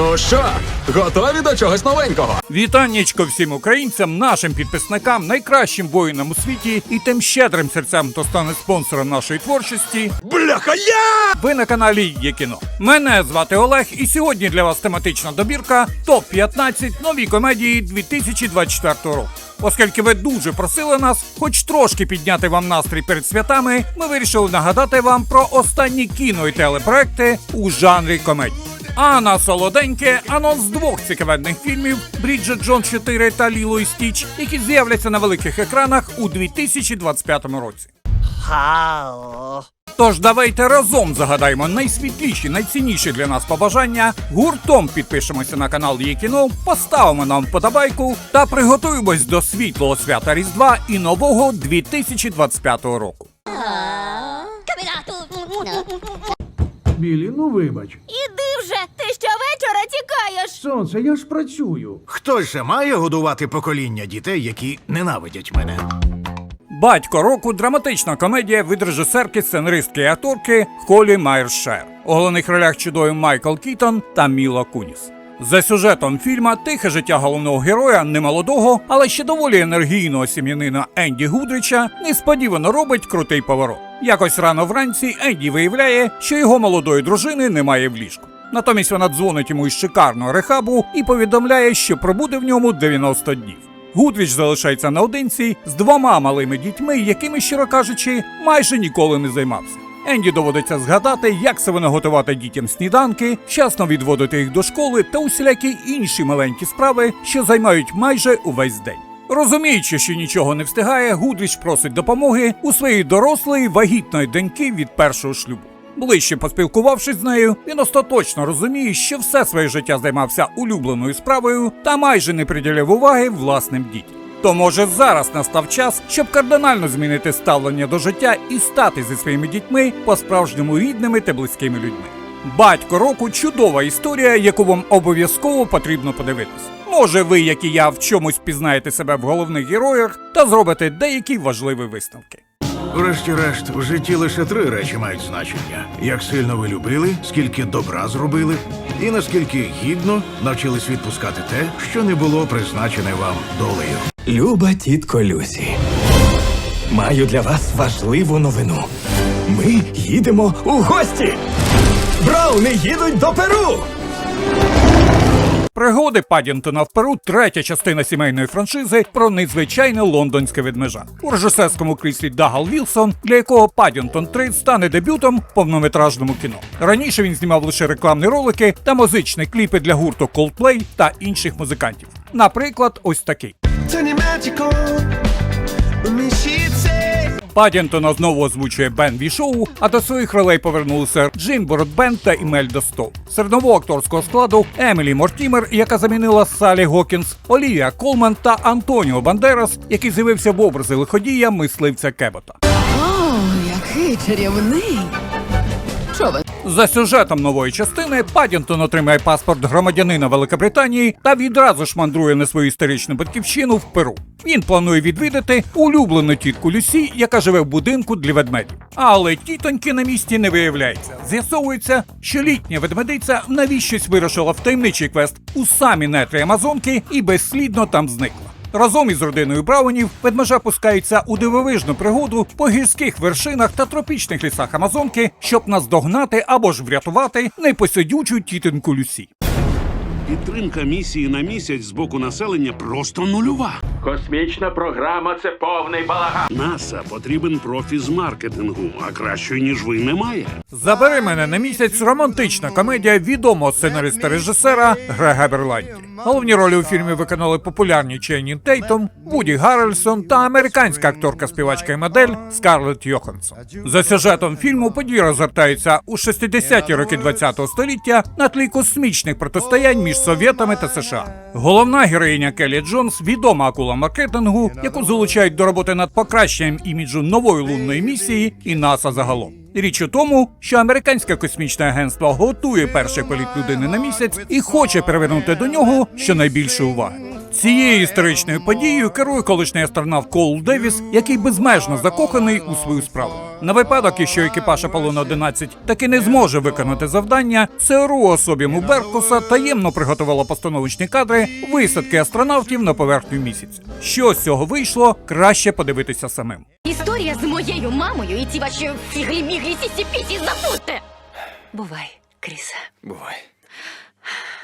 Ну що, готові до чогось новенького? Вітаннячко всім українцям, нашим підписникам, найкращим воїнам у світі і тим щедрим серцям, хто стане спонсором нашої творчості. Бляха, я! Ви на каналі Є кіно. Мене звати Олег, і сьогодні для вас тематична добірка топ 15 нові комедії 2024 року. Оскільки ви дуже просили нас, хоч трошки підняти вам настрій перед святами, ми вирішили нагадати вам про останні кіно і телепроекти у жанрі комедії. А на солоденьке анонс двох цікавенних фільмів Бріджет Джон 4 та Ліло і Стіч, які з'являться на великих екранах у 2025 році. Тож давайте разом загадаємо найсвітліші, найцінніші для нас побажання. Гуртом підпишемося на канал Є кіно, поставимо нам вподобайку та приготуємось до світлого свята Різдва і нового 2025 року. Білі, ну вибач. Іди щовечора тікаєш. Сонце, я ж працюю. Хтось же має годувати покоління дітей, які ненавидять мене. Батько року драматична комедія від режисерки, сценаристки і акторки Холі Майершер. У головних ролях чудові Майкл Кітон та Міла Куніс. За сюжетом фільма тихе життя головного героя, немолодого, але ще доволі енергійного сім'янина Енді Гудрича несподівано робить крутий поворот. Якось рано вранці Енді виявляє, що його молодої дружини немає в ліжку. Натомість вона дзвонить йому із шикарного рехабу і повідомляє, що пробуде в ньому 90 днів. Гудвіч залишається наодинці з двома малими дітьми, якими, щиро кажучи, майже ніколи не займався. Енді доводиться згадати, як це воно готувати дітям сніданки, вчасно відводити їх до школи та усілякі інші маленькі справи, що займають майже увесь день. Розуміючи, що нічого не встигає, Гудвіч просить допомоги у своєї дорослої вагітної доньки від першого шлюбу. Ближче поспілкувавшись з нею, він остаточно розуміє, що все своє життя займався улюбленою справою та майже не приділяв уваги власним дітям. То може зараз настав час, щоб кардинально змінити ставлення до життя і стати зі своїми дітьми по-справжньому рідними та близькими людьми. Батько року чудова історія, яку вам обов'язково потрібно подивитись. Може, ви, як і я, в чомусь пізнаєте себе в головних героях та зробите деякі важливі висновки. Врешті-решт, в житті лише три речі мають значення: як сильно ви любили, скільки добра зробили, і наскільки гідно навчились відпускати те, що не було призначене вам долею. Люба тітко Люсі, маю для вас важливу новину. Ми їдемо у гості. Брауни їдуть до Перу. Пригоди Паддінтона в Перу третя частина сімейної франшизи про незвичайне лондонське ведмежа. У режисерському кріслі Дагал Вілсон, для якого Паддінтон 3 стане дебютом в повнометражному кіно. Раніше він знімав лише рекламні ролики та музичні кліпи для гурту Coldplay та інших музикантів. Наприклад, ось такий. Паддінтона знову озвучує Бен Вішоу, а до своїх ролей повернулися Джим Бородбен та Імельда Стоу. Серед нового акторського складу Емілі Мортімер, яка замінила Салі Гокінс, Олівія Колман та Антоніо Бандерас, який з'явився в образі лиходія мисливця Кебота. О, який чарівний. За сюжетом нової частини Паддінтон отримає паспорт громадянина Великобританії та відразу ж мандрує на свою історичну батьківщину в Перу. Він планує відвідати улюблену тітку Люсі, яка живе в будинку для ведмедів. Але тітоньки на місці не виявляється. З'ясовується, що літня ведмедиця навіщось вирушила в таємничий квест у самі нетрі Амазонки і безслідно там зникла. Разом із родиною Браунів ведмежа пускаються у дивовижну пригоду по гірських вершинах та тропічних лісах Амазонки, щоб наздогнати або ж врятувати непосидючу тітинку Люсі. Підтримка місії на місяць з боку населення просто нульова. Космічна програма це повний балаган. НАСА потрібен профі з маркетингу, а кращої ніж ви немає. Забери мене на місяць романтична комедія відомого сценариста режисера Грега Берланді. Головні ролі у фільмі виконали популярні Чейнін Тейтом, Вуді Гаррельсон та американська акторка співачка і модель Скарлетт Йоханссон. За сюжетом фільму події розгортаються у 60-ті роки ХХ століття на тлі космічних протистоянь між Совєтами та США. Головна героїня Келі Джонс відома акула маркетингу, яку залучають до роботи над покращенням іміджу нової лунної місії і НАСА загалом. Річ у тому, що американське космічне агентство готує перший політ людини на місяць і хоче привернути до нього щонайбільше уваги. Цією історичною подією керує колишній астронавт Коул Девіс, який безмежно закоханий у свою справу. На випадок, якщо екіпаж Аполлона 11 таки не зможе виконати завдання, ЦРУ особі Муберкуса таємно приготувала постановочні кадри висадки астронавтів на поверхню місяця. Що з цього вийшло, краще подивитися самим. Історія з моєю мамою і ці ваші фіглі-міглі сісі-пісі забудьте. Бувай, Крісе. Бувай.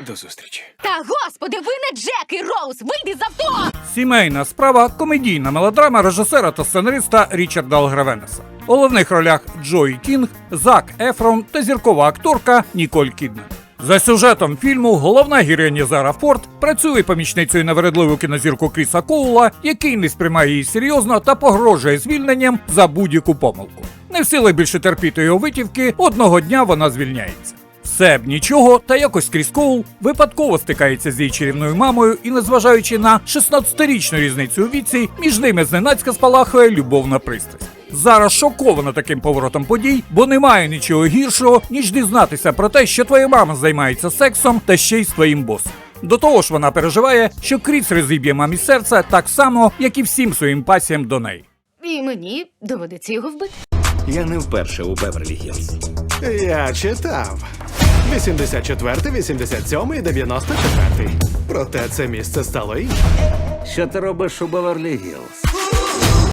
До зустрічі. Та господи, ви не Джек і Роуз! Вийди з авто! Сімейна справа комедійна мелодрама режисера та сценариста Річарда Алгравенеса. У головних ролях Джої Кінг, Зак Ефрон та зіркова акторка Ніколь Кідман. За сюжетом фільму головна героїня Зара Форд працює помічницею на вередливу кінозірку Кріса Коула, який не сприймає її серйозно та погрожує звільненням за будь-яку помилку. Не в силах більше терпіти його витівки, одного дня вона звільняється. Все б нічого, та якось Кріс Коул випадково стикається з її чарівною мамою і, незважаючи на 16-річну різницю у віці, між ними зненацька спалахує любовна пристрасть. Зараз шокована таким поворотом подій, бо немає нічого гіршого, ніж дізнатися про те, що твоя мама займається сексом та ще й з твоїм босом. До того ж, вона переживає, що Кріс розіб'є мамі серце так само, як і всім своїм пасіям до неї. І мені доведеться його вбити. Я не вперше у Беверлі Гілз. Я читав. 84, 87 і 94. Проте це місце стало іншим. Що ти робиш у Беверлі Гілз?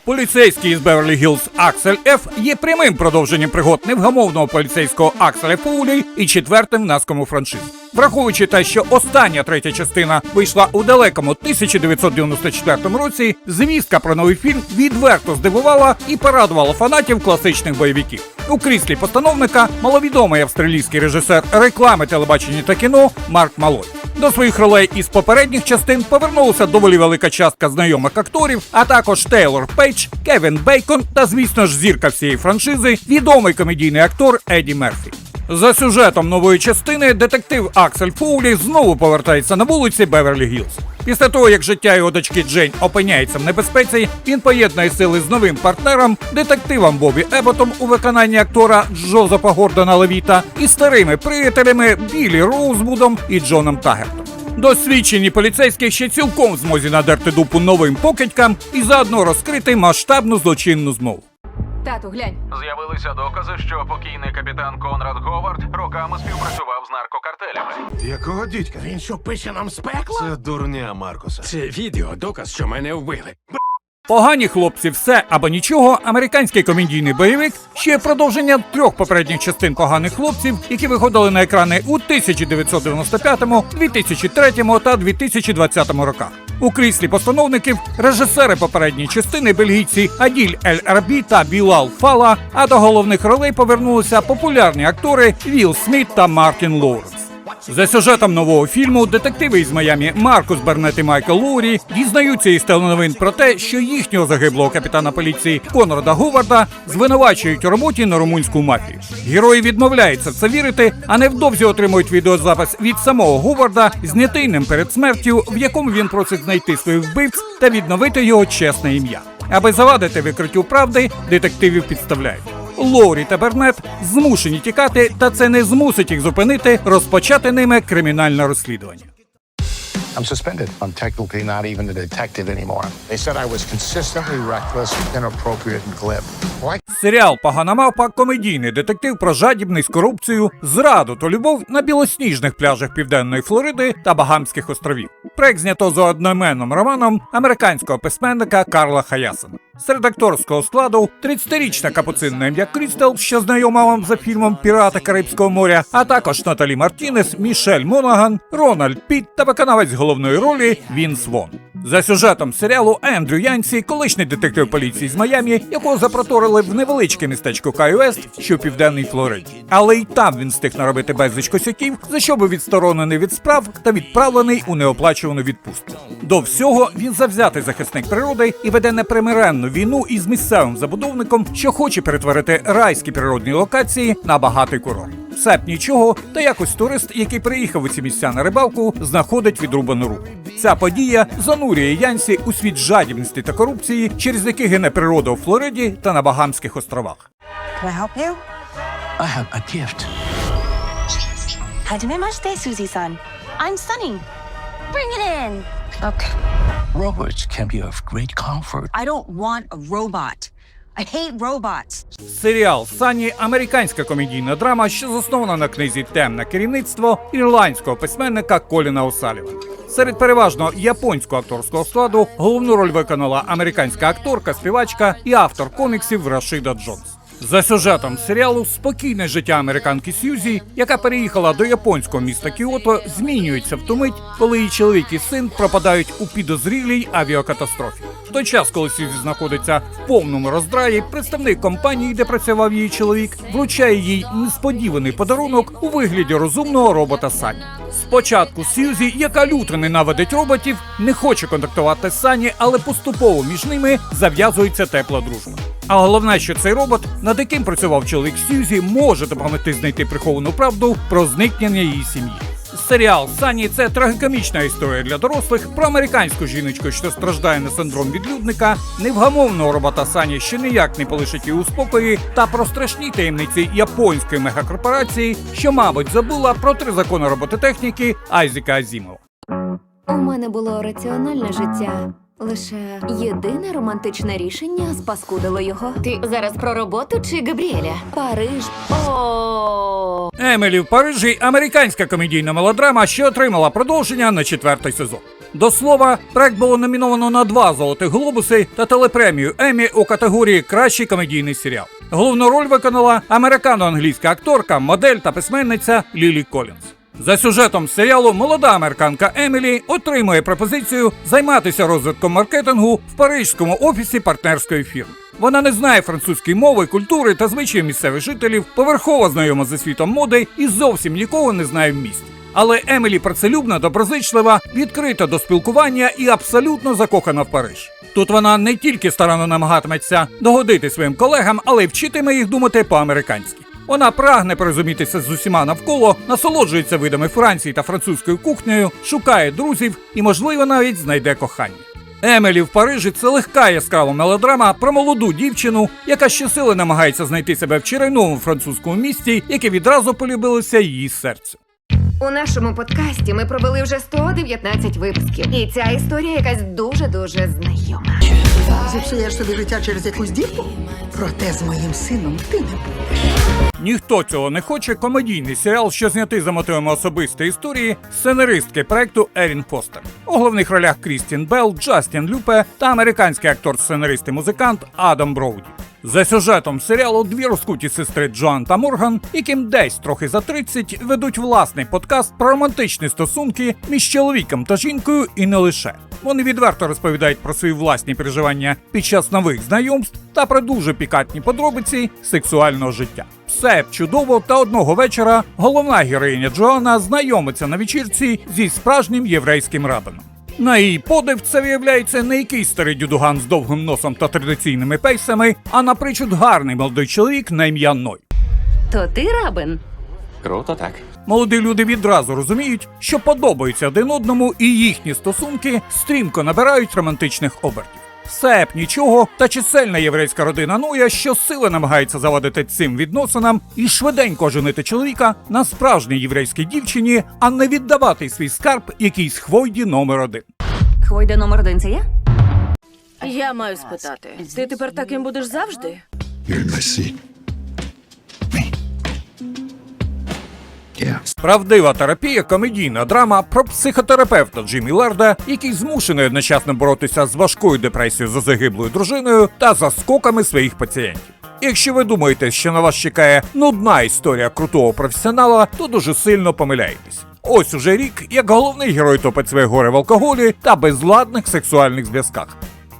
Поліцейський із Беверлі Гілз Аксель Ф є прямим продовженням пригод невгамовного поліцейського Акселя Фоулі і четвертим наскому франшизі. Враховуючи те, що остання третя частина вийшла у далекому 1994 році, звістка про новий фільм відверто здивувала і порадувала фанатів класичних бойовиків. У кріслі постановника маловідомий австралійський режисер реклами телебачення та кіно Марк Малой. До своїх ролей із попередніх частин повернулася доволі велика частка знайомих акторів, а також Тейлор Пейдж, Кевін Бейкон та, звісно ж, зірка всієї франшизи, відомий комедійний актор Еді Мерфі. За сюжетом нової частини детектив Аксель Фоулі знову повертається на вулиці Беверлі Гілз. Після того, як життя його дочки Джейн опиняється в небезпеці, він поєднує сили з новим партнером, детективом Бобі Еботом у виконанні актора Джозефа Гордона Левіта і старими приятелями Білі Роузвудом і Джоном Тагертом. Досвідчені поліцейські ще цілком змозі надерти дупу новим покидькам і заодно розкрити масштабну злочинну змову. Тату, глянь. З'явилися докази, що покійний капітан Конрад Говард роками співпрацював з наркокартелями. Якого дідька? Він що пише нам з пекла? Це дурня, Маркуса. Це відео доказ, що мене вбили. Погані хлопці, все або нічого. Американський комедійний бойовик ще продовження трьох попередніх частин поганих хлопців, які виходили на екрани у 1995, 2003 та 2020 роках. У кріслі постановників режисери попередньої частини бельгійці Аділь Ель Арбі та Білал Фала. А до головних ролей повернулися популярні актори Віл Сміт та Мартін Лоуренс. За сюжетом нового фільму детективи із Майамі Маркус Бернет і Майкл Лоурі дізнаються із теленовин про те, що їхнього загиблого капітана поліції Конрада Говарда звинувачують у роботі на румунську мафію. Герої відмовляються в це вірити, а невдовзі отримують відеозапис від самого Говарда, знятий ним перед смертю, в якому він просить знайти своїх вбивць та відновити його чесне ім'я. Аби завадити викриттю правди, детективів підставляють. Лорі та Бернет змушені тікати, та це не змусить їх зупинити, розпочати ними кримінальне розслідування. I'm suspended. I'm technically not even a detective anymore. They said I was consistently reckless, inappropriate, and glib. I Серіал Погана мавпа комедійний детектив про жадібність, корупцію, зраду та любов на білосніжних пляжах Південної Флориди та Багамських островів. Проект знято за одноіменним романом американського письменника Карла Хаясена. Серед акторського складу 30-річна капуцин на ім'я Крістел, що знайома вам за фільмом Пірати Карибського моря, а також Наталі Мартінес, Мішель Монаган, Рональд Піт та виконавець головної ролі Вінс Вон. За сюжетом серіалу Ендрю Янсі, колишній детектив поліції з Майамі, якого запроторили в невеличке містечко Кай-Уест, що в південній Флориді. Але й там він встиг наробити безліч косяків, за що був відсторонений від справ та відправлений у неоплачувану відпустку. До всього він завзятий захисник природи і веде непримиренну війну із місцевим забудовником, що хоче перетворити райські природні локації на багатий курорт. Все б нічого, та якось турист, який приїхав у ці місця на рибалку, знаходить відрубану руку. Ця подія занурює Янсі у світ жадібності та корупції, через які гине природа у Флориді та на Багамських островах. Hajime Сузі-сан. I'm Sunny. Bring it in. Okay. Robots can be of great comfort. I don't want a robot. I hate robots. Серіал Сані американська комедійна драма, що заснована на книзі Темне керівництво ірландського письменника Коліна О'Салівана. Серед переважно японського акторського складу головну роль виконала американська акторка, співачка і автор коміксів Рашида Джонс. За сюжетом серіалу спокійне життя американки Сьюзі, яка переїхала до японського міста Кіото, змінюється в ту мить, коли її чоловік і син пропадають у підозрілій авіакатастрофі. В той час, коли Сьюзі знаходиться в повному роздраї, представник компанії, де працював її чоловік, вручає їй несподіваний подарунок у вигляді розумного робота Сані. Спочатку Сьюзі, яка люто ненавидить роботів, не хоче контактувати з Сані, але поступово між ними зав'язується тепла дружба. А головне, що цей робот, над яким працював чоловік Сьюзі, може допомогти знайти приховану правду про зникнення її сім'ї. Серіал Сані це трагікомічна історія для дорослих про американську жіночку, що страждає на синдром відлюдника, невгамовного робота Сані, що ніяк не полишить її у спокої, та про страшні таємниці японської мегакорпорації, що, мабуть, забула про три закони робототехніки Айзека Азімова. У мене було раціональне життя. Лише єдине романтичне рішення спаскудило його. Ти зараз про роботу чи Габріеля? Париж. О. Емілі в Парижі американська комедійна мелодрама, що отримала продовження на четвертий сезон. До слова, проект було номіновано на два золотих глобуси та телепремію Емі у категорії Кращий комедійний серіал. Головну роль виконала американо-англійська акторка, модель та письменниця Лілі Колінз. За сюжетом серіалу молода американка Емілі отримує пропозицію займатися розвитком маркетингу в парижському офісі партнерської фірми. Вона не знає французької мови, культури та звичаїв місцевих жителів, поверхово знайома зі світом моди і зовсім нікого не знає в місті. Але Емілі працелюбна, доброзичлива, відкрита до спілкування і абсолютно закохана в Париж. Тут вона не тільки старанно намагатиметься догодити своїм колегам, але й вчитиме їх думати по-американськи. Вона прагне порозумітися з усіма навколо, насолоджується видами Франції та французькою кухнею, шукає друзів і, можливо, навіть знайде кохання. Емелі в Парижі це легка яскрава мелодрама про молоду дівчину, яка щосили намагається знайти себе в чарівному французькому місті, яке відразу полюбилося її серцю. У нашому подкасті ми провели вже 119 випусків. І ця історія якась дуже-дуже знайома. Зіпсуєш собі життя через якусь дівку? Проте з моїм сином ти не будеш. Ніхто цього не хоче. Комедійний серіал, що знятий за мотивами особистої історії, сценаристки проекту Ерін Фостер. У головних ролях Крістін Белл, Джастін Люпе та американський актор-сценарист і музикант Адам Броуді. За сюжетом серіалу дві розкуті сестри Джоан та Морган, яким десь трохи за 30, ведуть власний подкаст про романтичні стосунки між чоловіком та жінкою і не лише. Вони відверто розповідають про свої власні переживання під час нових знайомств та про дуже пікантні подробиці сексуального життя. Все чудово, та одного вечора головна героїня Джоанна знайомиться на вечірці зі справжнім єврейським рабином. На її подив це виявляється не якийсь старий дюдуган з довгим носом та традиційними пейсами, а напричуд гарний молодий чоловік на ім'я Ной. То ти рабин? Круто, так. Молоді люди відразу розуміють, що подобаються один одному, і їхні стосунки стрімко набирають романтичних обертів. Все б нічого, та чисельна єврейська родина Ноя щосили намагається завадити цим відносинам і швиденько женити чоловіка на справжній єврейській дівчині, а не віддавати свій скарб якійсь хвойді номер один. Хвойда номер один це я? Я маю спитати, ти тепер таким будеш завжди? Правдива терапія комедійна драма про психотерапевта Джиммі Лерда, який змушений одночасно боротися з важкою депресією за загиблою дружиною та за скоками своїх пацієнтів. Якщо ви думаєте, що на вас чекає нудна історія крутого професіонала, то дуже сильно помиляєтесь. Ось уже рік, як головний герой топить своє горе в алкоголі та безладних сексуальних зв'язках.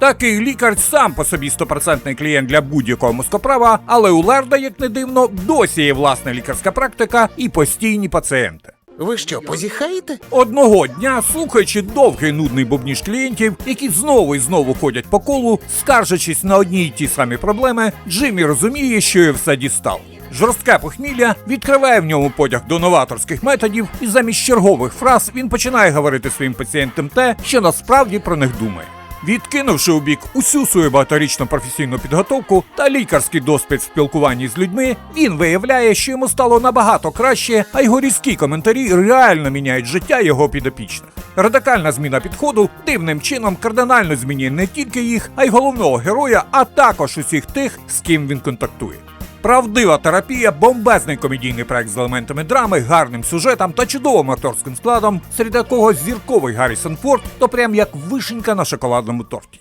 Такий лікар сам по собі стопроцентний клієнт для будь-якого мозкоправа, але у Лерда, як не дивно, досі є власна лікарська практика і постійні пацієнти. Ви що, позіхаєте? Одного дня, слухаючи довгий нудний бубніж клієнтів, які знову і знову ходять по колу, скаржачись на одні й ті самі проблеми, Джиммі розуміє, що її все дістало. Жорстке похмілля відкриває в ньому потяг до новаторських методів, і замість чергових фраз він починає говорити своїм пацієнтам те, що насправді про них думає. Відкинувши у бік усю свою багаторічну професійну підготовку та лікарський досвід в спілкуванні з людьми, він виявляє, що йому стало набагато краще, а його різкі коментарі реально міняють життя його підопічних. Радикальна зміна підходу дивним чином кардинально змінює не тільки їх, а й головного героя, а також усіх тих, з ким він контактує. Правдива терапія, бомбезний комедійний проект з елементами драми, гарним сюжетом та чудовим акторським складом, серед якого зірковий Гаррісон Форд, то прям як вишенька на шоколадному торті.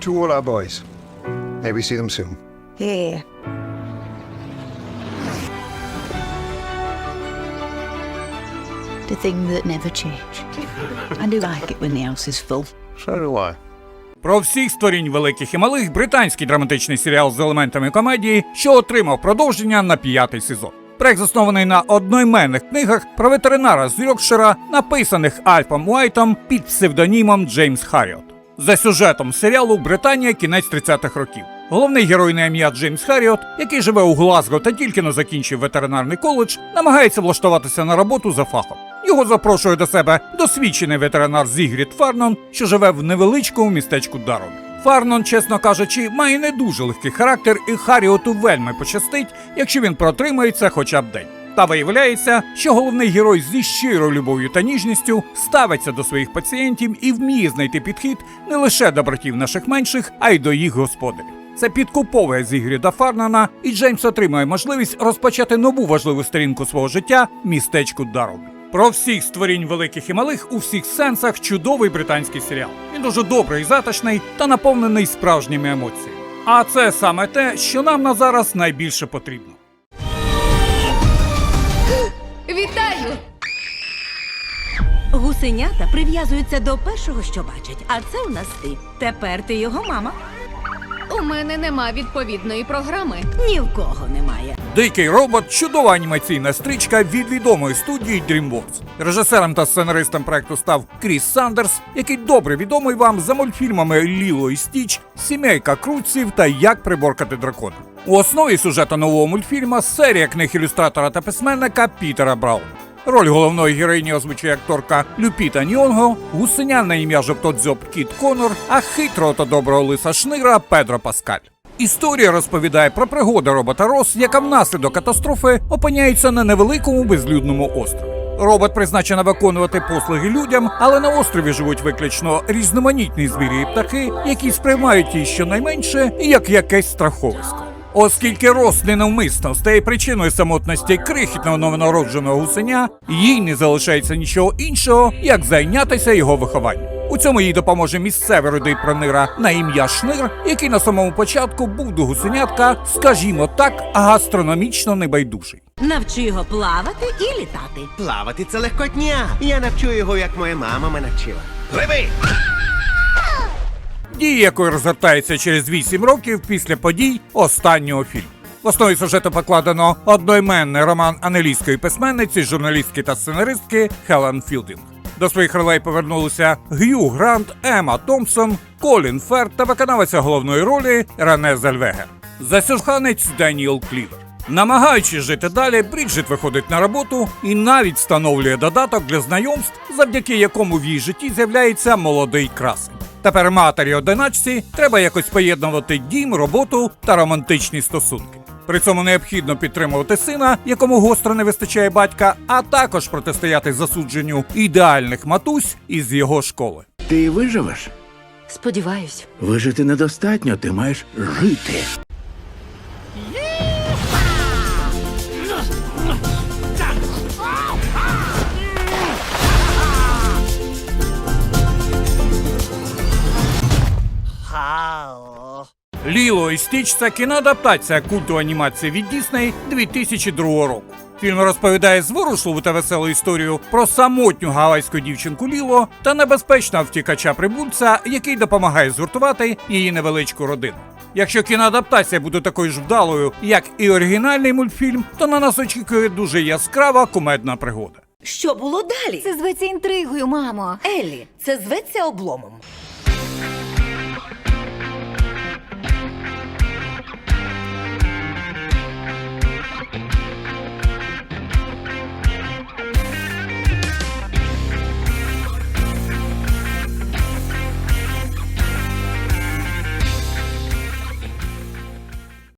To all our boys. May we see them soon. Е, The thing that never change. I do like it when the house is full. So do I. Про всіх створінь великих і малих британський драматичний серіал з елементами комедії, що отримав продовження на п'ятий сезон. Проект заснований на одноіменних книгах про ветеринара з Йоркшира, написаних Альфом Уайтом під псевдонімом Джеймс Харріот. За сюжетом серіалу Британія кінець 30-х років. Головний герой на ім'я Джеймс Харріот, який живе у Глазго та тільки не закінчив ветеринарний коледж, намагається влаштуватися на роботу за фахом. Його запрошує до себе досвідчений ветеринар Зігрід Фарнон, що живе в невеличкому містечку Дарові. Фарнон, чесно кажучи, має не дуже легкий характер, і Харріоту вельми пощастить, якщо він протримається хоча б день. Та виявляється, що головний герой зі щирою любов'ю та ніжністю ставиться до своїх пацієнтів і вміє знайти підхід не лише до братів наших менших, а й до їх господарів. Це підкуповує Зігріда Фарнана, і Джеймс отримує можливість розпочати нову важливу сторінку свого життя містечку Даробі. Про всіх створінь великих і малих у всіх сенсах чудовий британський серіал. Він дуже добрий, затишний та наповнений справжніми емоціями. А це саме те, що нам на зараз найбільше потрібно. Вітаю! Гусенята прив'язуються до першого, що бачать, а це у нас ти. Тепер ти його мама. У мене нема відповідної програми. Ні в кого немає. Дикий робот чудова анімаційна стрічка від відомої студії DreamWorks. Режисером та сценаристом проекту став Кріс Сандерс, який добре відомий вам за мультфільмами Ліло і Стіч, Сімейка Круців та Як приборкати дракона. У основі сюжету нового мультфільма серія книг ілюстратора та письменника Пітера Брауна. Роль головної героїні озвучує акторка Люпіта Ньонго, гусеня на ім'я Жовтодзьоб Кіт Конор, а хитрого та доброго лиса шнира Педро Паскаль. Історія розповідає про пригоди робота Рос, яка внаслідок катастрофи опиняється на невеликому безлюдному острові. Робот призначено виконувати послуги людям, але на острові живуть виключно різноманітні звірі і птахи, які сприймають її щонайменше як якесь страховисько. Оскільки Рос ненавмисно стає причиною самотності крихітного новонародженого гусеня, їй не залишається нічого іншого, як зайнятися його вихованням. У цьому їй допоможе місцевий родий пронира на ім'я Шнир, який на самому початку був до гусенятка, скажімо так, гастрономічно небайдужий. Навчи його плавати і літати. Плавати це легкотня. Я навчу його, як моя мама мене вчила. Пливи! дії якої розгортається через 8 років після подій останнього фільму. В основі сюжету покладено одноіменний роман англійської письменниці, журналістки та сценаристки Хелен Філдінг. До своїх ролей повернулися Г'ю Грант, Ема Томпсон, Колін Ферт та виконавиця головної ролі Рене Зельвегер. Засюжханець Деніел Клівер. Намагаючись жити далі, Бріджит виходить на роботу і навіть встановлює додаток для знайомств, завдяки якому в її житті з'являється молодий красень. Тепер матері одиначці треба якось поєднувати дім, роботу та романтичні стосунки. При цьому необхідно підтримувати сина, якому гостро не вистачає батька, а також протистояти засудженню ідеальних матусь із його школи. Ти виживеш? Сподіваюсь. Вижити недостатньо, ти маєш жити. Ліло і Стіч це кіноадаптація культу анімації від Дісней 2002 року. Фільм розповідає зворушливу та веселу історію про самотню гавайську дівчинку Ліло та небезпечного втікача прибульця, який допомагає згуртувати її невеличку родину. Якщо кіноадаптація буде такою ж вдалою, як і оригінальний мультфільм, то на нас очікує дуже яскрава кумедна пригода. Що було далі? Це зветься інтригою, мамо. Еллі, це зветься обломом.